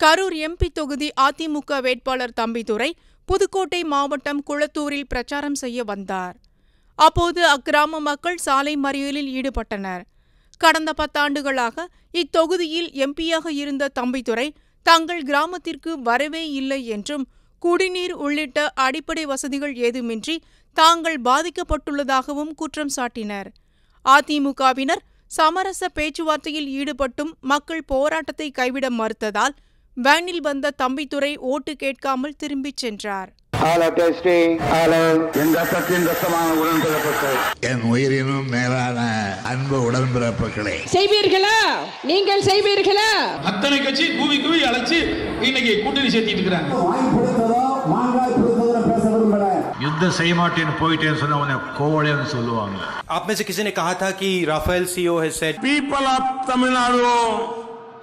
Karur MP தொகுதி அதிமுக வேட்பாளர் தம்பிதுரை புதுக்கோட்டை மாவட்டம் குளத்தூரில் பிரச்சாரம் செய்ய வந்தார். அப்போது அக்கிராம மக்கள் சாலை மறியலில் ஈடுபட்டனர். கடந்த பத்தாண்டுகளாக இத்தொகுதியில் எம்பியாக இருந்த தம்பிதுரை தங்கள் கிராமத்திற்கு வரவே இல்லை என்றும் குடிநீர் உள்ளிட்ட அடிப்படை வசதிகள் ஏதுமின்றி தாங்கள் பாதிக்கப்பட்டுள்ளதாகவும் குற்றம் சாட்டினர். அதிமுகவினர் சமரச பேச்சுவார்த்தையில் ஈடுபட்டும் மக்கள் போராட்டத்தை கைவிட மறுத்ததால் வேனில் வந்த தம்பித்துரை ஓட்டு கேட்காமல் திரும்பிச் சென்றார் Hello, testing. Hello. என் ரத்தத்தின் ரத்தமான உடன்பிறப்புகள் என் உயிரினும் மேலான அன்பு உடன்பிறப்புகளே செய்வீர்களா நீங்கள் செய்வீர்களா அத்தனை கட்சி கூவி கூவி அழைச்சு இன்னைக்கு கூட்டணி சேர்த்திட்டு இருக்கிறாங்க வாங்கி கொடுத்ததோ மாங்காய் கொடுத்ததோ பேச விரும்புகிறேன் யுத்தம் செய்ய மாட்டேன்னு போயிட்டேன்னு சொன்ன உடனே கோவலைன்னு சொல்லுவாங்க आप में से किसी ने कहा था कि Rafale CEO has said People of Tamil